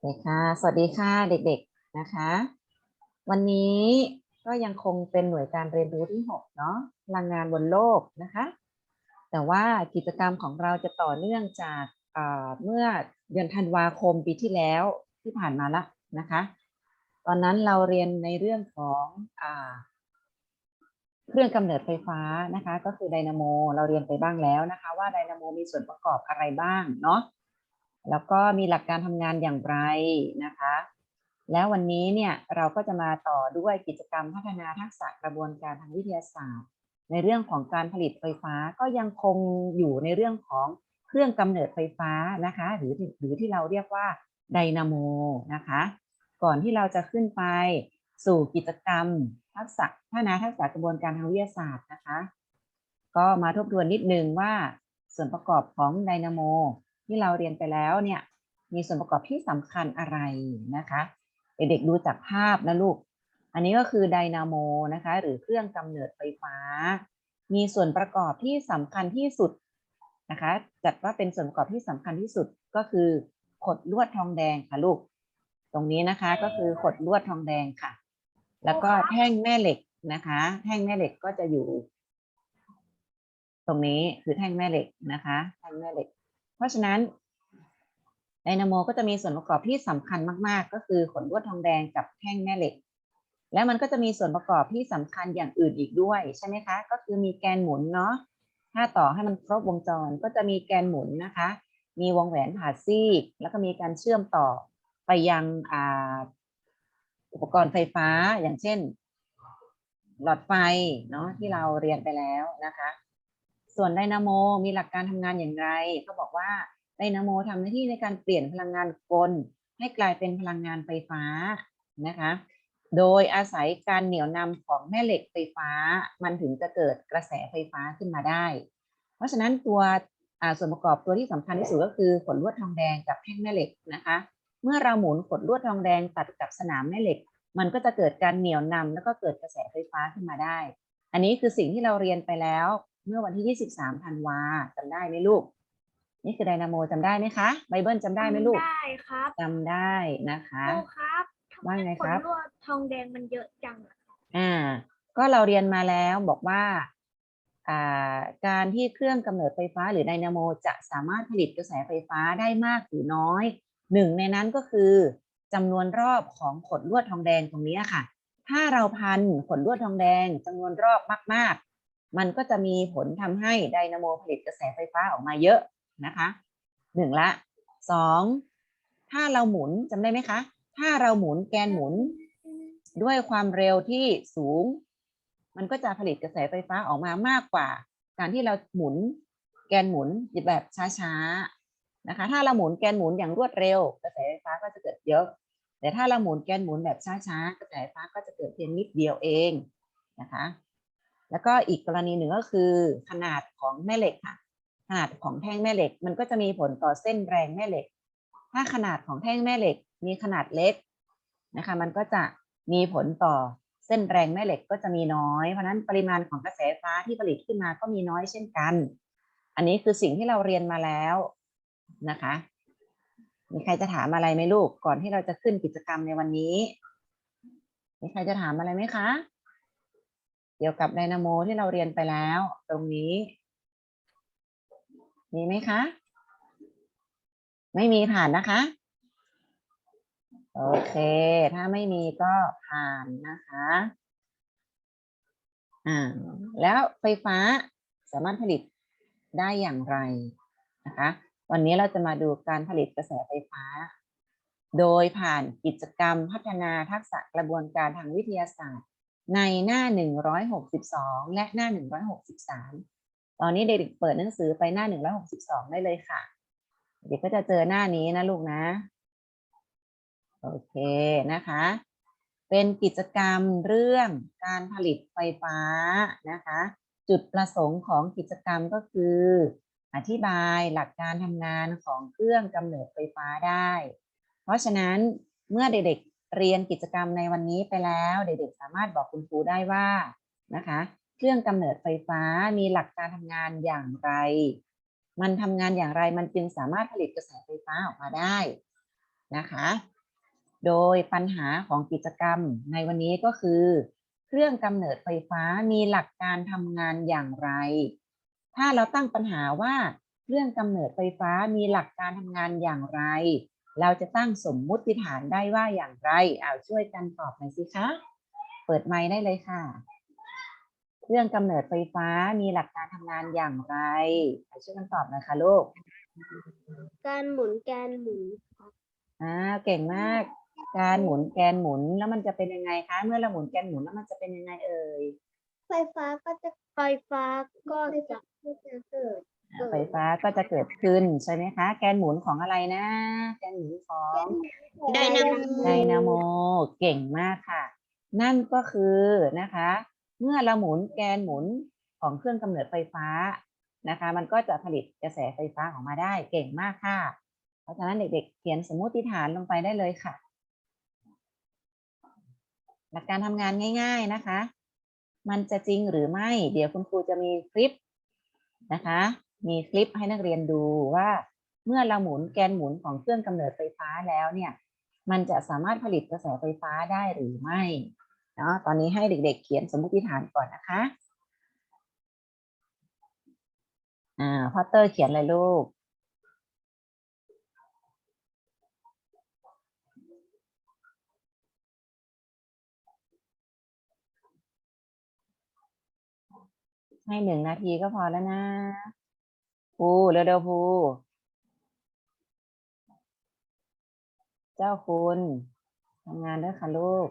โอเคค่ะ สวัสดีค่ะเด็กๆนะคะ วันนี้ก็ยังคงเป็นหน่วยการเรียนรู้ที่ 6 เนาะพลังงานบนโลกนะคะ แต่ว่ากิจกรรมของเราจะต่อเนื่องจากเมื่อเดือนธันวาคมปีที่แล้วที่ผ่านมาละนะคะ ตอนนั้นเราเรียนในเรื่องของอเครื่องกำเนิดไฟฟ้านะคะ ก็คือไดนาโม เราเรียนไปบ้างแล้วนะคะ ว่าไดนาโมมีส่วนประกอบอะไรบ้างเนาะ แล้วก็มีหลักการทำงานอย่างไรนะคะ แล้ววันนี้เนี่ยเราก็จะมาต่อด้วยกิจกรรมพัฒนาทักษะกระบวนการทางวิทยาศาสตร์ ในเรื่องของการผลิตไฟฟ้าก็ยังคงอยู่ในเรื่องของเครื่องกำเนิดไฟฟ้านะคะ หรือหรือที่เราเรียกว่าไดนาโมนะคะ ก่อนที่เราจะขึ้นไปสู่กิจกรรมทักษะพัฒนาทักษะกระบวนการทางวิทยาศาสตร์นะคะ ก็มาทบทวนนิดนึงว่าส่วนประกอบของไดนาโม ที่เราเรียนไปแล้วเนี่ยมีส่วนประกอบที่สำคัญอะไรนะคะเด็กๆดูจากภาพนะลูก อันนี้ก็คือไดนาโมนะคะหรือเครื่องกำเนิดไฟฟ้า มีส่วนประกอบที่สำคัญที่สุดนะคะจัดว่าเป็นส่วนประกอบที่สำคัญที่สุดก็คือขดลวดทองแดงค่ะลูก ตรงนี้นะคะก็คือขดลวดทองแดงค่ะ แล้วก็แท่งแม่เหล็กนะคะ แท่งแม่เหล็กก็จะอยู่ ตรงนี้คือแท่งแม่เหล็กนะคะ แท่งแม่เหล็ก เพราะฉะนั้นไดนาโมก็จะมีส่วนประกอบที่สำคัญมาก ๆ ก็คือขนลวดทองแดงกับแท่งแม่เหล็ก แล้วมันก็จะมีส่วนประกอบที่สำคัญอย่างอื่นอีกด้วยใช่ไหมคะ ก็คือมีแกนหมุนเนาะถ้าต่อให้มันครบวงจรก็จะมีแกนหมุนนะคะ มีวงแหวนผ่าซีก แล้วก็มีการเชื่อมต่อไปยังออุปกรณ์ไฟฟ้าอย่างเช่น หลอดไฟเนาะที่เราเรียนไปแล้วนะคะ ส่วนไดนาโมมีหลักการทำงานอย่างไรเขาบอกว่าไดนาโมทำหน้าที่ในการเปลี่ยนพลังงานกล ให้กลายเป็นพลังงานไฟฟ้านะคะ โดยอาศัยการเหนี่ยวนำของแม่เหล็กไฟฟ้า มันถึงจะเกิดกระแสไฟฟ้าขึ้นมาได้ เพราะฉะนั้นตัวอ่าส่วนประกอบตัวที่สำคัญที่สุดก็คือขนลวดทองแดงกับแท่งแม่เหล็กนะคะ เมื่อเราหมุนขนลวดทองแดงตัดกับสนามแม่เหล็ก มันก็จะเกิดการเหนี่ยวนำแล้วก็เกิดกระแสไฟฟ้าขึ้นมาได้ อันนี้คือสิ่งที่เราเรียนไปแล้ว เมื่อวันที่ 23ธันวาจำได้ไหมลูก นี่คือไดนาโมจำได้ไหมคะไบเบิลจำได้ไหมลูกได้ครับจำได้นะคะครูครับทำว่าไงครับขนลวดทองแดงมันเยอะจังอะอ่า ก็เราเรียนมาแล้วบอกว่าอ่าการที่เครื่องกำเนิดไฟฟ้าหรือไดนาโมจะสามารถผลิตกระแสไฟฟ้าได้มากหรือน้อยหนึ่งในนั้นก็คือจำนวนรอบของขดลวดทองแดงตรงนี้ค่ะ ถ้าเราพันขดลวดทองแดงจำนวนรอบมากๆ มันก็จะมีผลทำให้ไดนาโมผลิตกระแสไฟฟ้าออกมาเยอะนะคะหนึ่งละสองถ้าเราหมุนจำได้ไหมคะ ถ้าเราหมุนแกนหมุน ด้วยความเร็วที่สูง มันก็จะผลิตกระแสไฟฟ้าออกมามากกว่า การที่เราหมุนแกนหมุนแบบช้าๆนะคะ ถ้าเราหมุนแกนหมุนอย่างรวดเร็ว กระแสไฟฟ้าก็จะเกิดเยอะ แต่ถ้าเราหมุนแกนหมุนแบบช้าๆกระแสไฟฟ้าก็จะเกิดเพียงนิดเดียวเองนะคะ แล้วก็อีกกรณีหนึ่งก็คือขนาดของแม่เหล็กค่ะ ขนาดของแท่งแม่เหล็ก มันก็จะมีผลต่อเส้นแรงแม่เหล็ก ถ้าขนาดของแท่งแม่เหล็ก มีขนาดเล็กนะคะ มันก็จะมีผลต่อเส้นแรงแม่เหล็กก็จะมีน้อย เพราะนั้นปริมาณของกระแสไฟฟ้าที่ผลิตขึ้นมาก็มีน้อยเช่นกัน อันนี้คือสิ่งที่เราเรียนมาแล้วนะคะ มีใครจะถามอะไรไหมลูกก่อนที่เราจะขึ้นกิจกรรมในวันนี้ มีใครจะถามอะไรไหมคะ เกี่ยวกับไดนาโมที่เราเรียนไปแล้ว ตรงนี้ มีไหมคะ ไม่มีผ่านนะคะ โอเค ถ้าไม่มีก็ผ่านนะคะ อ่า แล้วไฟฟ้าสามารถผลิตได้อย่างไรนะคะ วันนี้เราจะมาดูการผลิตกระแสไฟฟ้า โดยผ่านกิจกรรมพัฒนาทักษะกระบวนการทางวิทยาศาสตร์ ในหน้า 162 และหน้า 163 ตอนนี้เด็กๆเปิดหนังสือไปหน้า 162 ได้เลยค่ะ เด็กก็จะเจอหน้านี้นะลูกนะ โอเคนะคะ เป็นกิจกรรมเรื่องการผลิตไฟฟ้านะคะ จุดประสงค์ของกิจกรรมก็คือ อธิบายหลักการทำงานของเครื่องกำเนิดไฟฟ้าได้ เพราะฉะนั้นเมื่อเด็กๆ เรียนกิจกรรมในวันนี้ไปแล้ว เด็กๆสามารถบอกคุณครูได้ว่านะคะ เครื่องกำเนิดไฟฟ้ามีหลักการทำงานอย่างไร มันทำงานอย่างไรมันจึงสามารถผลิตกระแสไฟฟ้าออกมาได้นะคะ โดยปัญหาของกิจกรรมในวันนี้ก็คือ เครื่องกำเนิดไฟฟ้ามีหลักการทำงานอย่างไร ถ้าเราตั้งปัญหาว่าเครื่องกำเนิดไฟฟ้ามีหลักการทำงานอย่างไร เราจะตั้งสมมุติฐานได้ว่าอย่างไรเอาช่วยกันตอบหน่อยสิคะ เปิดไมค์ได้เลยค่ะเครื่องกำเนิดไฟฟ้ามีหลักการทำงานอย่างไรเอาช่วยกันตอบหน่อยค่ะลูก การหมุนแกนหมุนอ่าเก่งมาก การหมุนแกนหมุนแล้วมันจะเป็นยังไงคะ เมื่อเราหมุนแกนหมุนแล้วมันจะเป็นยังไงเอ่ย ไฟฟ้าก็จะไฟฟ้าก็จะเกิดอ่า ไฟฟ้าก็จะเกิดขึ้นใช่ไหมคะ แกนหมุนของอะไรนะ แกนหมุนของไดนาโมไดนาโมเก่งมากค่ะ นั่นก็คือนะคะ เมื่อเราหมุนแกนหมุนของเครื่องกำเนิดไฟฟ้านะคะ มันก็จะผลิตกระแสไฟฟ้าออกมาได้เก่งมากค่ะ เพราะฉะนั้นเด็กๆ เขียนสมมุติฐานลงไปได้เลยค่ะ หลักการทำงานง่าย ๆนะคะ มันจะจริงหรือไม่ เดี๋ยวคุณครูจะมีคลิปนะคะ มีคลิปให้นักเรียนดูว่าเมื่อเราหมุนแกนหมุนของเครื่องกำเนิดไฟฟ้าแล้วเนี่ยมันจะสามารถผลิตกระแสไฟฟ้าได้หรือไม่เนาะตอนนี้ให้เด็ก ๆ เขียนสมมติฐานก่อนนะคะอ่าพอตเตอร์เขียนเลยลูกให้หนึ่งนาทีก็พอแล้วนะ ภูเร็วๆภูเจ้าคุณทำงานด้วยค่ะลูก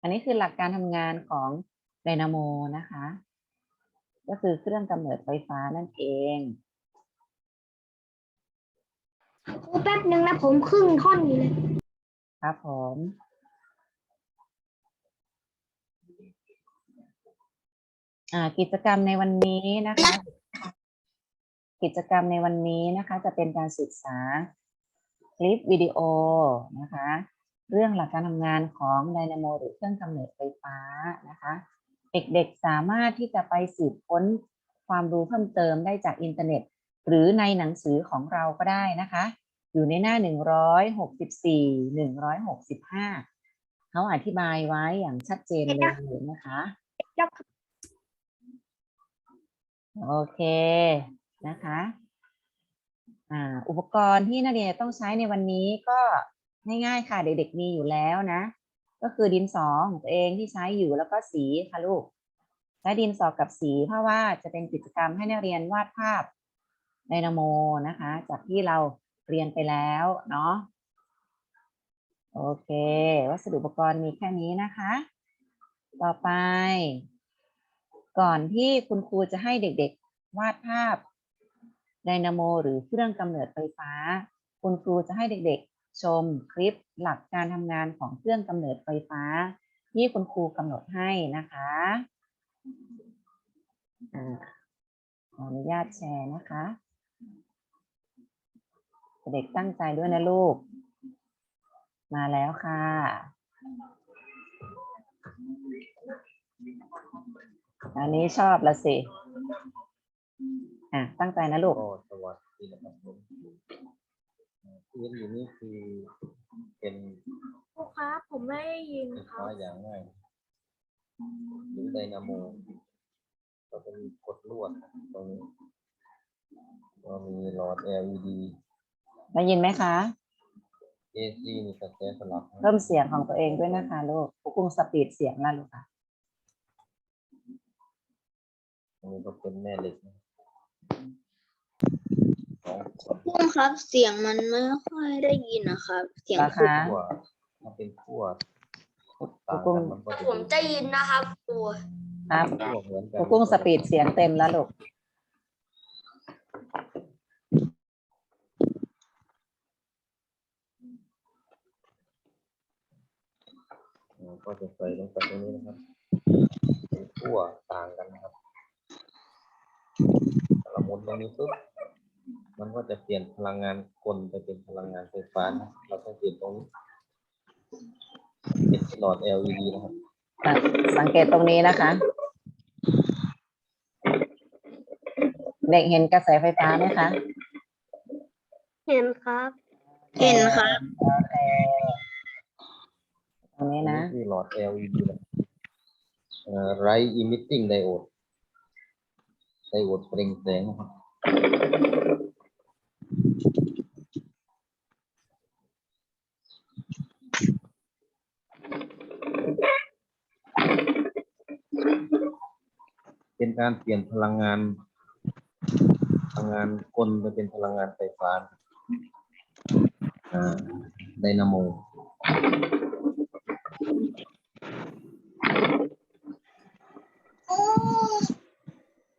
อันนี้คือหลักการทำงานของไดนาโมนะคะ ก็คือเครื่องกำเนิดไฟฟ้านั่นเอง ครูแป๊บหนึ่งนะผมครึ่งท่อนอยู่เลย ครับผม อ่า กิจกรรมในวันนี้นะคะ กิจกรรมในวันนี้นะคะ จะเป็นการศึกษาคลิปวิดีโอนะคะ เรื่องหลักการทำงานของไดนาโมหรือเครื่องกำเนิดไฟฟ้านะคะ เด็กๆสามารถที่จะไปสืบค้นความรู้เพิ่มเติมได้จากอินเทอร์เน็ต หรือในหนังสือของเราก็ได้นะคะ อยู่ในหน้าหนึ่งร้อยหกสิบสี่หนึ่งร้อยหกสิบห้าเขาอธิบายไว้อย่างชัดเจนเลยนะคะโอเคนะคะอุปกรณ์ที่นักเรียนต้องใช้ในวันนี้ก็ง่ายๆค่ะ เด็กๆมีอยู่แล้วนะ ก็คือดินสอของตัวเองที่ใช้อยู่แล้วก็สีค่ะลูกใช้ดินสอกับสีเพราะว่าจะเป็นกิจกรรมให้นักเรียนวาดภาพ ไดนาโมนะคะ จากที่เราเรียนไปแล้วเนาะโอเค วัสดุอุปกรณ์มีแค่นี้นะคะ ต่อไป ก่อนที่คุณครูจะให้เด็กๆวาดภาพไดนาโม หรือเครื่องกำเนิดไฟฟ้า คุณครูจะให้เด็กๆ ชมคลิปหลักการทำงานของเครื่องกำเนิดไฟฟ้า ที่คุณครูกำหนดให้นะคะอ่าขออนุญาตแชร์นะคะ เด็กตั้งใจด้วยนะลูก มาแล้วค่ะ อันนี้ชอบละสิ อะ ตั้งใจนะลูกก็สวัสดีนะครับผมเอ่อที่เห็นอยู่นี่คือเป็นครูครับผมไม่ได้ยินไฟครัฟ้าบอย่างง่ายหรือไดนาโมก็เป็นกดลวดตรงนี้ก็มีหลอด LED ได้ยินไหมคะ AC มีกระแสสลับให้เพิ่มเสียงของตัวเองด้วยนะคะลูกควบคุมสปีดเสียงแล้วลูกค่ะตรงนี้ก็เป็นแม่เหล็กนะสองส่วนพุ่มครับ เสียงมันไม่ค่อยได้ยินนะครับ เสียงราคาขั้วถ้าเป็นขั้วควต่างบคุมกันมันก็จะผมได้ยินนะครับครูครับขั้วเหมือนกัน ควบคุมสปีดเสียงเต็มแล้วลูก เอ่อ ก็จะใส่ลงไปตรงนี้นะครับเป็นขั้วต่างกันนะครับถ้าเราหมุนตรงนี้ปุ๊บมันก็จะเปลี่ยนพลังงานกลไปเป็นพลังงานไฟฟ้านะเราต้องเปลี่ยนตรงนี้ AC เป็นหลอด LED นะครับสังสังเกตตรงนี้นะคะ เด็กเห็นกระแสไฟฟ้าไหมคะ เห็นครับ เห็นครับ โอเคตรง นี้นะคือหลอด LED นะเอ่อ Light Emitting Diode ไดโอดเปล่งแสงนะครับเป็นการเปลี่ยนพลังงานพลังงานกลไปเป็นพลังงานไฟฟ้าอ่าไดนาโม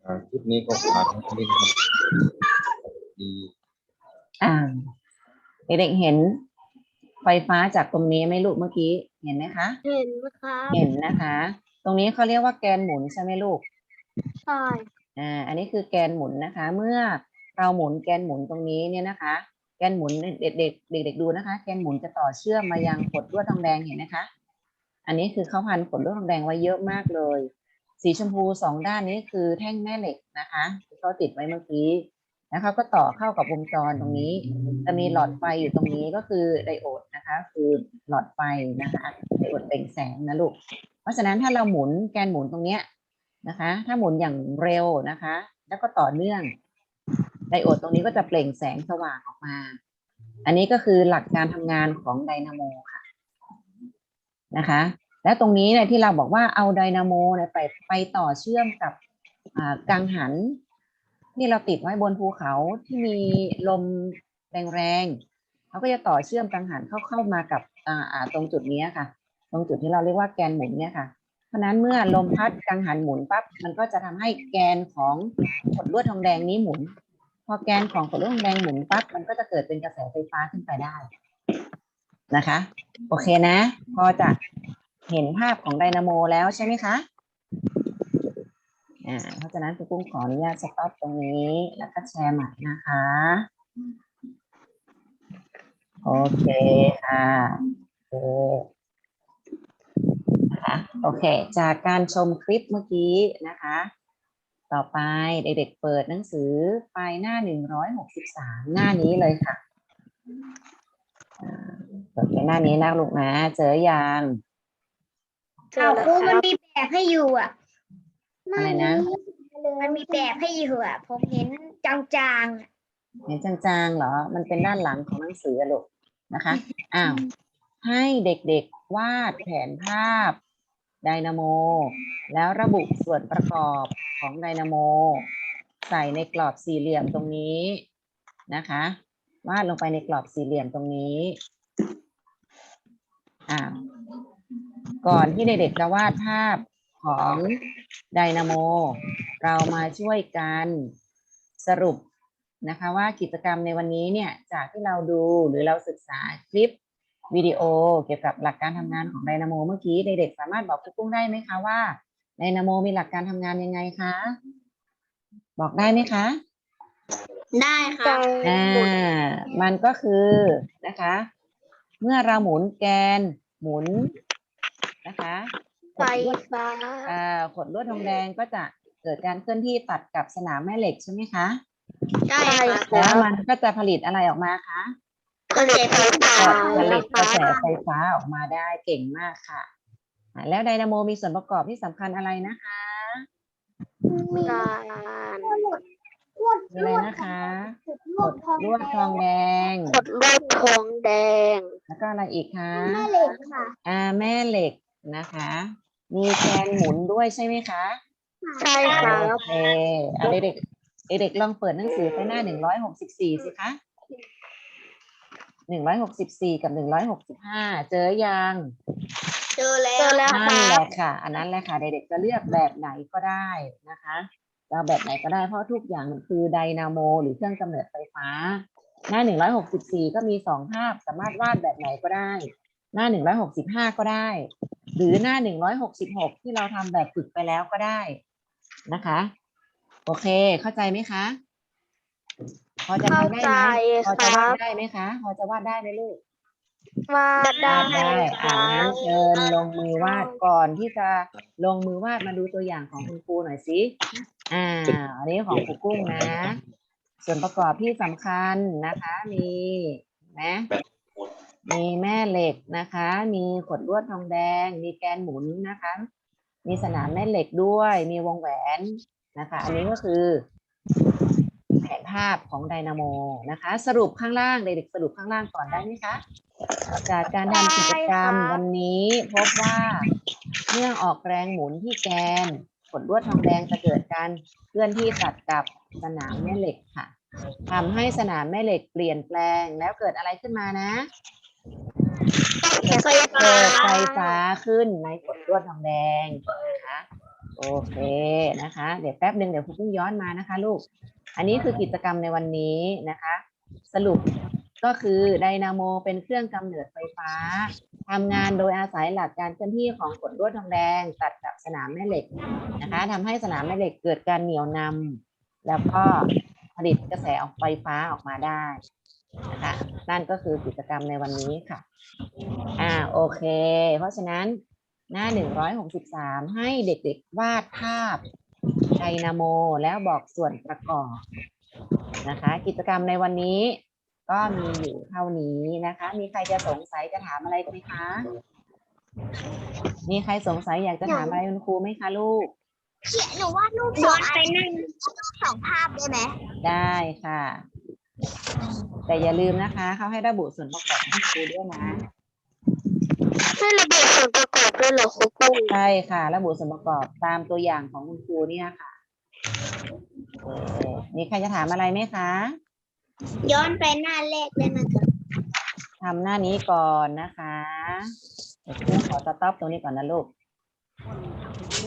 อ่าคลิปนี้ก็ฝากไว้ด้วยนะครับดีอ่าเด็กๆเห็นไฟฟ้าจากตรงนี้ไหมลูกเมื่อกี้เห็นไหมคะ เห็นครับเห็นนะคะ ตรงนี้เขาเรียกว่าแกนหมุนใช่ไหมลูกใช่อ่าอันนี้คือแกนหมุนนะคะ เมื่อเราหมุนแกนหมุนตรงนี้เนี่ยนะคะ แกนหมุนเด็กๆเด็กๆดูนะคะ แกนหมุนจะต่อเชื่อมมายังขดลวดทองแดงเห็นนะคะ อันนี้คือเขาวพันขดลวดทองแดงไว้เยอะมากเลย สีชมพูสองด้านนี้คือแท่งแม่เหล็กนะคะที่เขาติดไว้เมื่อกี้แล้วเขาก็ต่อเข้ากับวงจรตรงนี้ จะมีหลอดไฟอยู่ตรงนี้ก็คือไดโอดนะคะ คือหลอดไฟนะคะไดโอดเปล่งแสงนะลูก เพราะฉะนั้นถ้าเราหมุนแกนหมุนตรงเนี้ยนะคะ ถ้าหมุนอย่างเร็วนะคะ แล้วก็ต่อเนื่องไดโอดตรงนี้ก็จะเปล่งแสงสว่างออกมา อันนี้ก็คือหลักการทำงานของไดนาโมค่ะ นะคะ และตรงนี้เนี่ยที่เราบอกว่าเอาไดนาโมเนี่ยไปไปต่อเชื่อมกับกังหัน ที่เราติดไว้บนภูเขาที่มีลมแรงๆเขาก็จะต่อเชื่อมกังหันเข้าเข้ามากับตรงจุดนี้ค่ะ ตรงจุดที่เราเรียกว่าแกนหมุนเนี่ยค่ะ เพราะนั้นเมื่อลมพัดกังหันหมุนปั๊บมันก็จะทำให้แกนของขดลวดทองแดงนี้หมุนพอแกนของขดลวดทองแดงหมุนปั๊บมันก็จะเกิดเป็นกระแสไฟฟ้าขึ้นไปได้ นะคะ โอเคนะ พอจะเห็นภาพของไดนาโมแล้วใช่ไหมคะอ่าเพราะฉะนั้นคุณกุ้งขออนุญาตสต็อปตรงนี้แล้วก็แชร์ใหม่นะคะ โอเคค่ะโอเคคะโอเค จากการชมคลิปเมื่อกี้นะคะ ต่อไปเด็กๆเปิดหนังสือไปหน้าหนึ่งร้อยหกสิบสามหน้านี้เลยค่ะ เปิดไปหน้านี้นะลูกนะ เจอยังเจอเอาแล้วครูคมันรับมีแบบให้อยู่อะอะไรนะ มันมีแบบให้อยู่อะ ผมเห็นจางๆอะเห็นจางๆเหรอ มันเป็นด้านหลังของหนังสืออะลูกนะคะ อ้าว ให้เด็กๆวาดแผนภาพไดนาโม แล้วระบุส่วนประกอบของไดนาโม ใส่ในกรอบสี่เหลี่ยมตรงนี้นะคะ วาดลงไปในกรอบสี่เหลี่ยมตรงนี้อ้าก่อนที่เด็กๆจะวาดภาพของไดนาโม เรามาช่วยกันสรุปนะคะว่ากิจกรรมในวันนี้เนี่ยจากที่เราดูหรือเราศึกษาคลิปวิดีโอเกี่ยวกับหลักการทำงานของไดนาโมเมื่อกี้เด็กๆสามารถบอกคุณกุ้งได้ไหมคะว่าไดนาโมมีหลักการทำงานยังไงคะ บอกได้ไหมคะ ได้ครับอ่ามันก็คือนะคะ เมื่อเราหมุนแกนหมุนนะคะขไฟดลวดฟ้าอ่าขดลวดทองแดงก็จะเกิดการเคลื่อนที่ตัดกับสนามแม่เหล็กใช่ไหมคะใช่ครับแล้วมันก็จะผลิตอะไรออกมาคะกระแสไฟฟ้าผลิตกระแสไฟฟ้าออกมาได้เก่งมากค่ะอ่าแล้วไดนาโมมีส่วนประกอบที่สำคัญอะไรนะคะมีการ ลวดมีอะไรนะคะลวดทองลวดทองแดงขดลวดทองแดง แล้วก็อะไรอีกคะแม่เหล็กค่ะ อ่าแม่เหล็กนะคะ มีแกนหมุนด้วยใช่ไหมคะใช่ครับโอเคอะเด็กๆเด็กๆลองเปิดหนังสือไปหน้าหนึ่งร้อยหกสิบสี่สิคะหนึ่งร้อยหกสิบสี่กับหนึ่งร้อยหกสิบห้าเจอยังเจอแล้วเจอแล้วนั่นแหละค่ะ อันนั้นแหละค่ะ เด็กๆจะเลือกแบบไหนก็ได้นะคะจะ เอาแบบไหนก็ได้เพราะทุกอย่างมันคือไดนาโม หรือเครื่องกำเนิดไฟฟ้า หน้าหนึ่งร้อยหกสิบสี่ก็มีสองภาพสามารถวาดแบบไหนก็ได้ หน้าหนึ่งร้อยหกสิบห้าก็ได้ หรือหน้าหนึ่งร้อยหกสิบหกที่เราทำแบบฝึกไปแล้วก็ได้นะคะ โอเคเข้าใจไหมคะพอจะทำได้ไหมพอจะวาดได้ไหมคะพอจะวาดได้ไหมลูกวาดวาดได้อ่างั้นเชิญลงมือวาดก่อนที่จะลงมือวาดมาดูตัวอย่างของคุณครูหน่อยสิ อ่าอันนี้ของครูกุ้งนะ ส่วนประกอบที่สำคัญนะคะ มีนะมีแม่เหล็กนะคะ มีขดลวดทองแดง มีแกนหมุนนะคะ มีสนามแม่เหล็กด้วย มีวงแหวนนะคะ อันนี้ก็คือแผนภาพของไดนาโมนะคะ สรุปข้างล่างเด็กๆสรุปข้างล่างก่อนได้ไหมคะจากการทำกิจกรรมวันนี้พบว่าเมื่อออกแรงหมุนที่แกน ขดลวดทองแดงจะเกิดการเคลื่อนที่ตัดกับสนามแม่เหล็กค่ะทำให้สนามแม่เหล็กเปลี่ยนแปลงแล้วเกิดอะไรขึ้นมานะไฟฟ้าเกิดไฟฟ้าขึ้นในขดลวดทองแดงนะคะโอเคนะคะ เดี๋ยวแป๊บหนึ่งเดี๋ยวคุณพึ่งย้อนมานะคะ ลูก อันนี้คือกิจกรรมในวันนี้นะคะ สรุปก็คือไดนาโมเป็นเครื่องกำเนิดไฟฟ้า ทำงานโดยอาศัยหลักการเคลื่อนที่ของขดลวดทองแดงตัดกับสนามแม่เหล็กนะคะทำให้สนามแม่เหล็กเกิดการเหนี่ยวนำแล้วก็ผลิตกระแสออกไฟฟ้าออกมาได้นะคะนั่นก็คือกิจกรรมในวันนี้ค่ะ อ่าโอเค เพราะฉะนั้นหน้า 163 ให้เด็กๆวาดภาพไดนาโม แล้วบอกส่วนประกอบนะคะ กิจกรรมในวันนี้ ก็มีอยู่เท่านี้นะคะ มีใครจะสงสัยจะถามอะไรไหมคะ มีใครสงสัยอยากจะถามอะไรคุณครูไหมคะลูก เขียนหนูวาดรูปสองอันสองภาพได้ไหม ได้ค่ะ แต่อย่าลืมนะคะ เขาให้ระบุส่วนประกอบให้ครูด้วยนะ ให้ระบุส่วนประกอบด้วยเหรอครูกุ้งใช่ค่ะ ระบุส่วนประกอบตามตัวอย่างของคุณครูเนี่ยค่ะโอเคมีใครจะถามอะไรไหมคะ ย้อนไปหน้าแรกได้ไหมคะทำหน้านี้ก่อนนะคะเดี๋ยวครูขอสต็อปตรงนี้ก่อนนะลูก